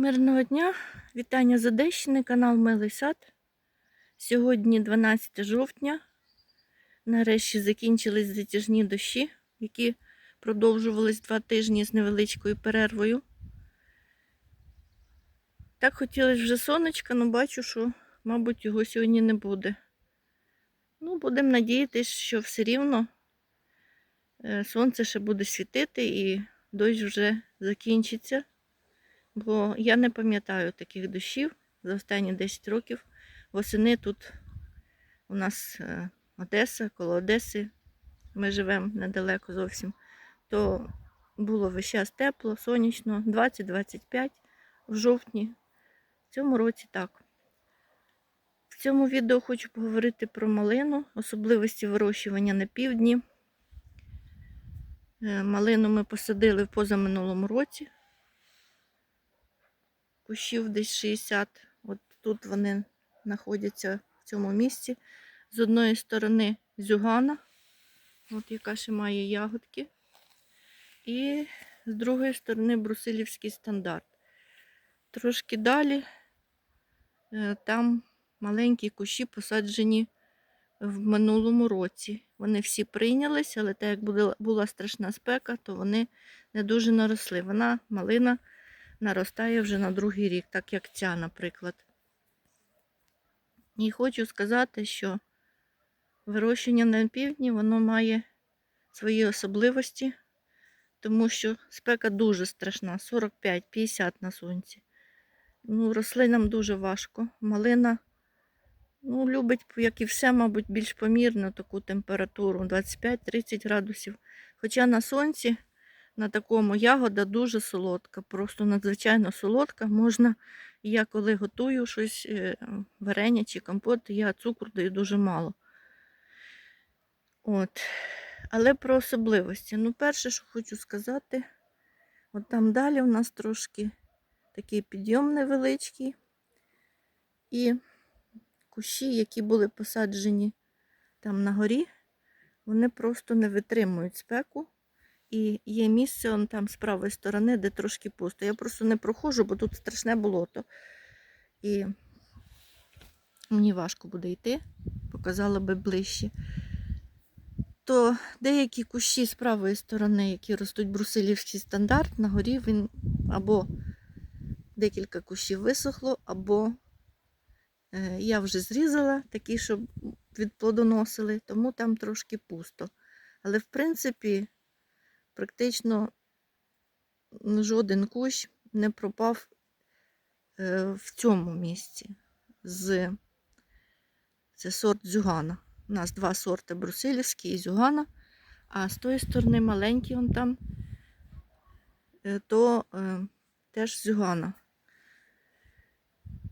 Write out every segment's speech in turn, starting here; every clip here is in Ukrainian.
Мирного дня, вітання з Одещини, канал Милий Сад. Сьогодні 12 жовтня. Нарешті закінчились затяжні дощі, які продовжувались два тижні з невеличкою перервою. Так хотілося вже сонечка, але бачу, що, мабуть, його сьогодні не буде. Ну, будемо надіятися, що все рівно е, сонце ще буде світити і дощ вже закінчиться. Бо я не пам'ятаю таких дощів за останні 10 років. Восени тут у нас е, Одеса, коло Одеси. Ми живемо недалеко зовсім. То було весь час тепло, сонячно, 20-25 в жовтні. В цьому році так. В цьому відео хочу поговорити про малину, особливості вирощування на півдні. Е, Малину ми посадили в позаминулому році кущів десь 60. От тут вони знаходяться в цьому місці. З одної сторони зюгана, от яка ще має ягодки. І з другої сторони брусилівський стандарт. Трошки далі е, там маленькі кущі посаджені в минулому році. Вони всі прийнялись, але так як була страшна спека, то вони не дуже наросли. Вона малина наростає вже на другий рік, так як ця, наприклад. І хочу сказати, що вирощення на півдні воно має свої особливості, тому що спека дуже страшна, 45-50 на сонці. Ну, рослинам дуже важко. Малина ну, любить, як і все, мабуть, більш помірну таку температуру 25-30 градусів. Хоча на сонці на такому ягода дуже солодка, просто надзвичайно солодка. Можна, я коли готую щось, е, варення чи компот, я цукру даю дуже мало. От. Але про особливості. Ну, перше, що хочу сказати, от там далі у нас трошки такий підйом невеличкий. І кущі, які були посаджені там на горі, вони просто не витримують спеку. І є місце он там з правої сторони, де трошки пусто. Я просто не проходжу, бо тут страшне болото. І мені важко буде йти, показала би ближче. То деякі кущі з правої сторони, які ростуть брусилівський стандарт, на горі він або декілька кущів висохло, або е, я вже зрізала такі, щоб відплодоносили, тому там трошки пусто. Але в принципі практично жоден кущ не пропав е, в цьому місці. З... Це сорт зюгана. У нас два сорти брусилівський і зюгана, а з тої сторони маленький он там, е, то е, теж зюгана.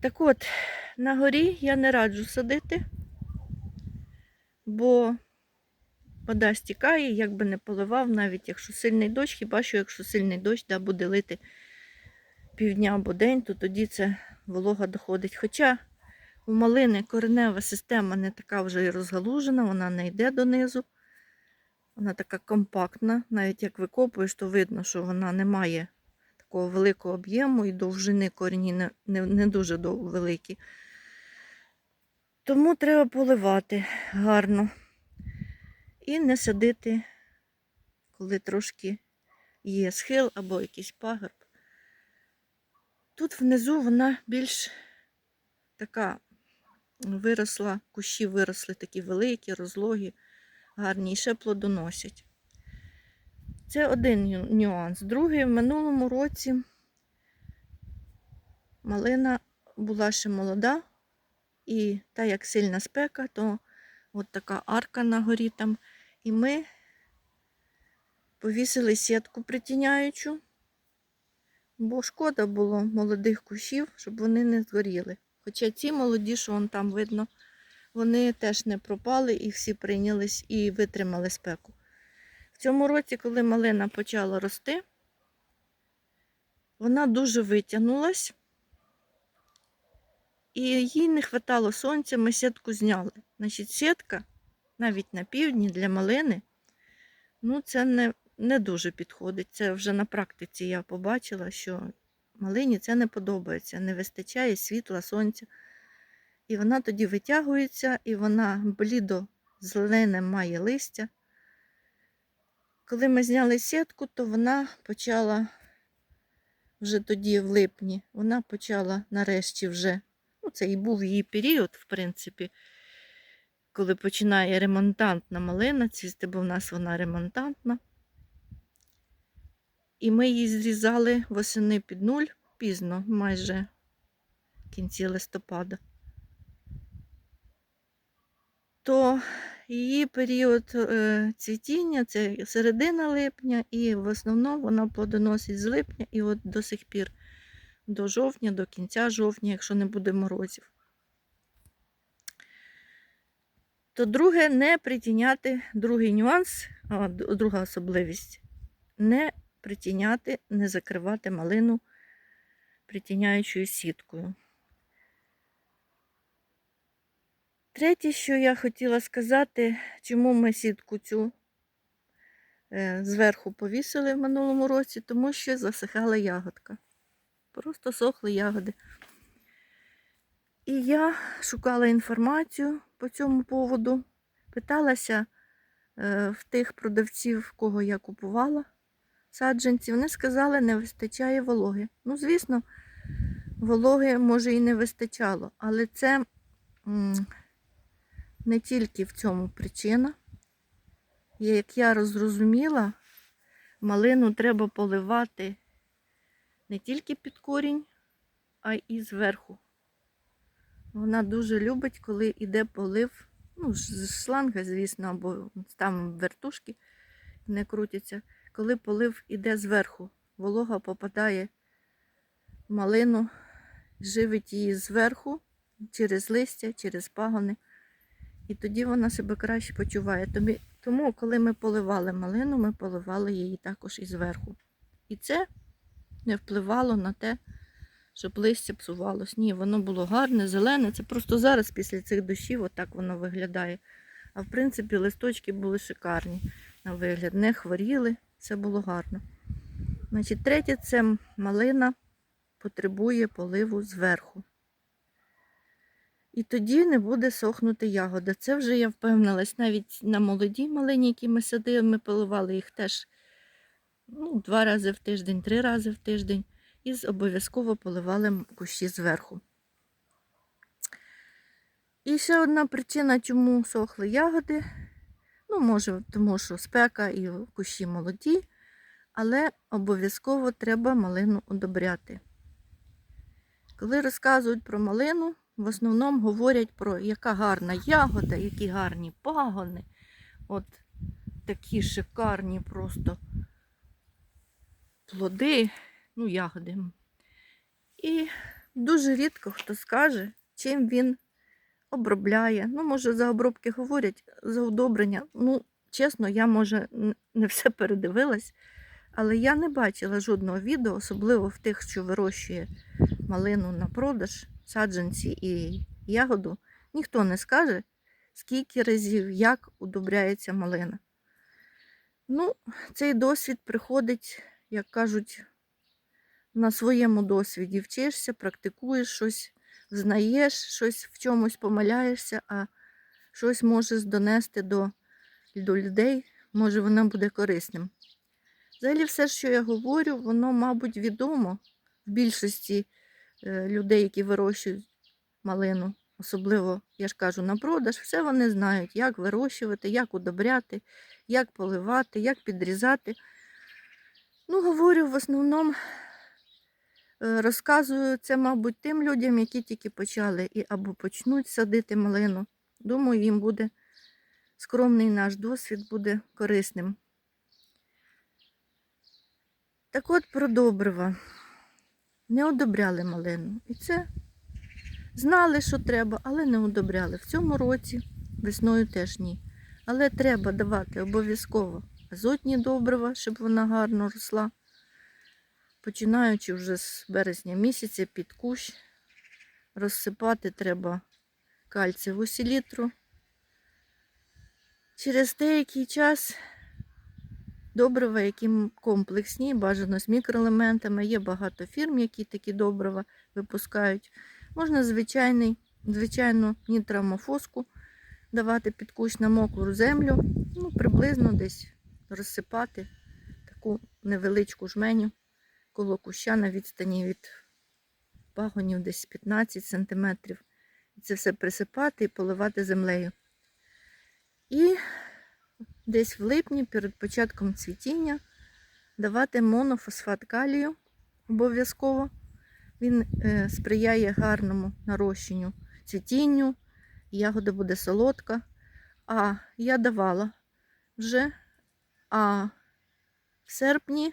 Так от, на горі я не раджу садити, бо вода стікає, як би не поливав, навіть якщо сильний дощ, хіба що якщо сильний дощ да, буде лити півдня або день, то тоді це волога доходить. Хоча у малини коренева система не така вже і розгалужена, вона не йде донизу. Вона така компактна. Навіть як викопуєш, то видно, що вона не має такого великого об'єму і довжини корені не, не, не дуже великі. Тому треба поливати гарно. І не садити, коли трошки є схил або якийсь пагорб. Тут внизу вона більш така виросла, кущі виросли такі великі, розлогі, гарні і ще плодоносять. Це один нюанс. Другий, в минулому році малина була ще молода, і та як сильна спека, то от така арка на горі там. І ми повісили сітку притіняючу, бо шкода було молодих кущів, щоб вони не згоріли. Хоча ці молоді, що вон там видно, вони теж не пропали і всі прийнялись і витримали спеку. В цьому році, коли малина почала рости, вона дуже витягнулась, і їй не вистачало сонця, ми сітку зняли. Значить, сітка навіть на півдні для малини, ну це не, не дуже підходить. Це вже на практиці я побачила, що малині це не подобається. Не вистачає світла, сонця. І вона тоді витягується, і вона блідо зелене має листя. Коли ми зняли сітку, то вона почала вже тоді, в липні, вона почала нарешті вже. Це і був її період, в принципі, коли починає ремонтантна малина цвісти, бо в нас вона ремонтантна. І ми її зрізали восени під нуль пізно, майже кінці листопада. То її період е, цвітіння це середина липня, і в основному вона плодоносить з липня і от до сих пір до жовтня, до кінця жовтня, якщо не буде морозів. То друге, не притіняти, другий нюанс, друга особливість не притіняти, не закривати малину притіняючою сіткою. Третє, що я хотіла сказати, чому ми сітку цю е, зверху повісили в минулому році, тому що засихала ягодка. Просто сохли ягоди. І я шукала інформацію по цьому поводу, питалася е, в тих продавців, кого я купувала саджанці. Вони сказали, не вистачає вологи. Ну, звісно, вологи може і не вистачало, але це не тільки в цьому причина. Як я розрозуміла, малину треба поливати не тільки під корінь, а й зверху. Вона дуже любить, коли йде полив, ну, з шланга, звісно, або там вертушки не крутяться. Коли полив іде зверху, волога попадає в малину, живить її зверху, через листя, через пагони. І тоді вона себе краще почуває. Тому, коли ми поливали малину, ми поливали її також і зверху. І це не впливало на те, щоб листя псувалось. Ні, воно було гарне, зелене. Це просто зараз після цих дощів отак воно виглядає. А в принципі, листочки були шикарні на вигляд, не хворіли, все було гарно. Значить, третє це малина потребує поливу зверху. І тоді не буде сохнути ягода. Це вже я впевнилась навіть на молодій малині, які ми садили, ми поливали їх теж ну, два рази в тиждень, три рази в тиждень. І обов'язково поливали кущі зверху. І ще одна причина, чому сохли ягоди. Ну, може, тому що спека і кущі молоді, але обов'язково треба малину удобряти. Коли розказують про малину, в основному говорять про яка гарна ягода, які гарні пагони. От такі шикарні просто плоди, ну, ягоди. І дуже рідко хто скаже, чим він обробляє. Ну, може, за обробки говорять, за удобрення. Ну, чесно, я, може, не все передивилась, але я не бачила жодного відео, особливо в тих, що вирощує малину на продаж, саджанці і ягоду. Ніхто не скаже, скільки разів, як удобряється малина. Ну, цей досвід приходить, як кажуть, на своєму досвіді вчишся, практикуєш щось, знаєш, щось в чомусь помиляєшся, а щось можеш донести до, до людей, може воно буде корисним. Взагалі, все, що я говорю, воно, мабуть, відомо в більшості е, людей, які вирощують малину. Особливо, я ж кажу, на продаж, все вони знають, як вирощувати, як удобряти, як поливати, як підрізати. Ну, говорю, в основному е, розказую це, мабуть, тим людям, які тільки почали і або почнуть садити малину. Думаю, їм буде скромний наш досвід буде корисним. Так от про добрива. Не одобряли малину. І це знали, що треба, але не одобряли. В цьому році весною теж ні. Але треба давати обов'язково азотні добрива, щоб вона гарно росла. Починаючи вже з березня місяця під кущ, розсипати треба кальцеву селітру. Через деякий час добрива, які комплексні, бажано з мікроелементами. Є багато фірм, які такі добрива випускають. Можна звичайний, звичайну нітрамофоску давати під кущ на мокру землю, ну, приблизно десь розсипати таку невеличку жменю коло куща на відстані від пагонів десь 15 см. Це все присипати і поливати землею. І десь в липні, перед початком цвітіння, давати монофосфат калію обов'язково. Він е, сприяє гарному нарощенню цвітінню, ягода буде солодка. А я давала вже, а в серпні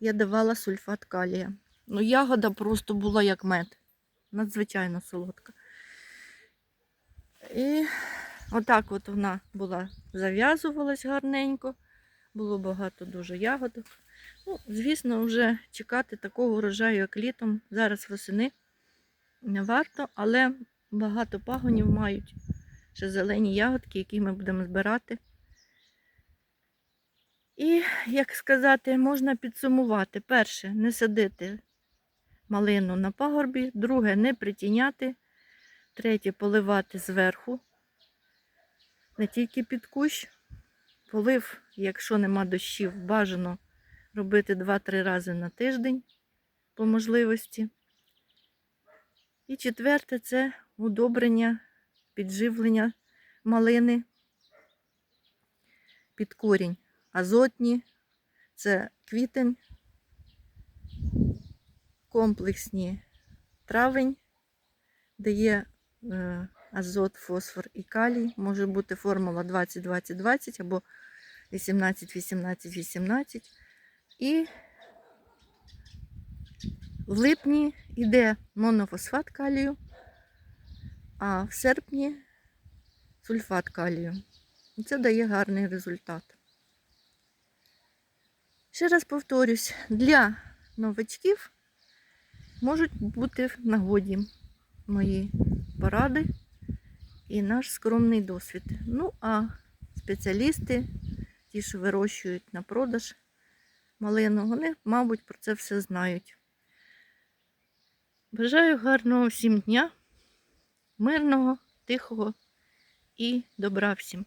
я давала сульфат калія. Ну, ягода просто була як мед. Надзвичайно солодка. І отак от вона була, зав'язувалась гарненько. Було багато дуже ягодок. Ну, звісно, вже чекати такого урожаю, як літом. Зараз восени не варто, але багато пагонів мають ще зелені ягодки, які ми будемо збирати. І, як сказати, можна підсумувати. Перше, не садити малину на пагорбі, друге, не притіняти, третє поливати зверху, не тільки під кущ. Полив, якщо нема дощів, бажано робити 2-3 рази на тиждень по можливості. І четверте це удобрення, підживлення малини під корінь. Азотні, це квітень, комплексні травень, де є е, азот, фосфор і калій. Може бути формула 20-20-20 або 18-18-18. І в липні йде монофосфат калію, а в серпні сульфат калію. Це дає гарний результат. Ще раз повторюсь, для новачків можуть бути в нагоді мої поради і наш скромний досвід. Ну, а спеціалісти, ті, що вирощують на продаж малину, вони, мабуть, про це все знають. Бажаю гарного всім дня, мирного, тихого і добра всім.